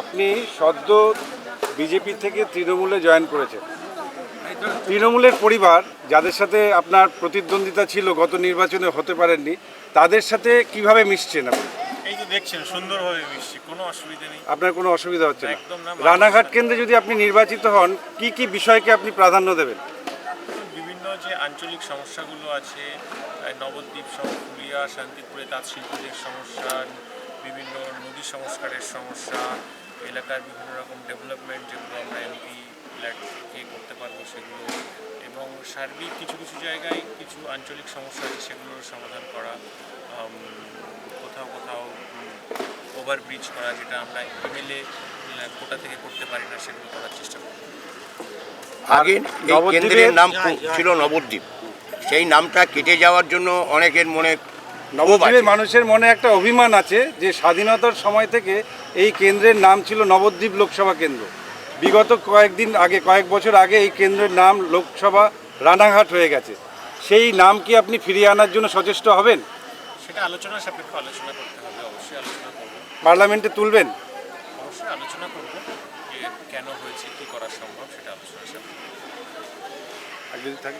আপনি সদ্য বিজেপি থেকে তৃণমূলে জয়েন করেছেন। তৃণমূলের পরিবার যাদের সাথে আপনার প্রতিদ্বন্দ্বিতা ছিল গত নির্বাচনে হতে পারেননি তাদের সাথে কীভাবে মিশছেন আপনি? এই তো দেখছেন সুন্দরভাবে মিশছি কোনো অসুবিধা নেই। আপনার কোনো অসুবিধা হচ্ছে না। একদম না। রানাঘাট কেন্দ্রে যদি আপনি নির্বাচিত হন কি কি বিষয়কে আপনি প্রাধান্য দেবেন? বিভিন্ন যে আঞ্চলিক সমস্যাগুলো আছে নবদ্বীপ সহ শান্তিপুরে তাঁত শিল্পীদের সমস্যা বিভিন্ন নদী সংস্কারের সমস্যা এলাকার বিভিন্ন রকম ডেভেলপমেন্ট যেগুলো আমরা এমপি কে করতে পারব সেগুলো এবং সার্বিক কিছু কিছু জায়গায় কিছু আঞ্চলিক সমস্যা আছে সেগুলোর সমাধান করা কোথাও কোথাও ওভারব্রিজ করা যেটা আমরা এমএলএ কোটা থেকে করতে পারি না সেগুলো করার চেষ্টা করব। আগে কেন্দ্রের নাম ছিল নবদ্বীপ। সেই নামটা কেটে যাওয়ার জন্য অনেকের মনে নবদ্বীপের মানুষের মনে একটা অভিমান আছে যে স্বাধীনতার সময় থেকে এই কেন্দ্রের নাম ছিল নবদ্বীপ লোকসভা কেন্দ্র। বিগত কয়েকদিন আগে কয়েক বছর আগে এই কেন্দ্রের নাম লোকসভা রানাঘাট হয়ে গেছে। সেই নাম কি আপনি ফিরিয়ে আনার জন্য সচেষ্ট হবেন? সেটা আলোচনা সাপেক্ষ আলোচনা করতে হবে অবশ্যই আলোচনা করব। পার্লামেন্টে তুলবেন? অবশ্যই আলোচনা করব যে কেন হয়েছে কি করা সম্ভব সেটা আলোচনা সাপেক্ষ। আর যদি থাকে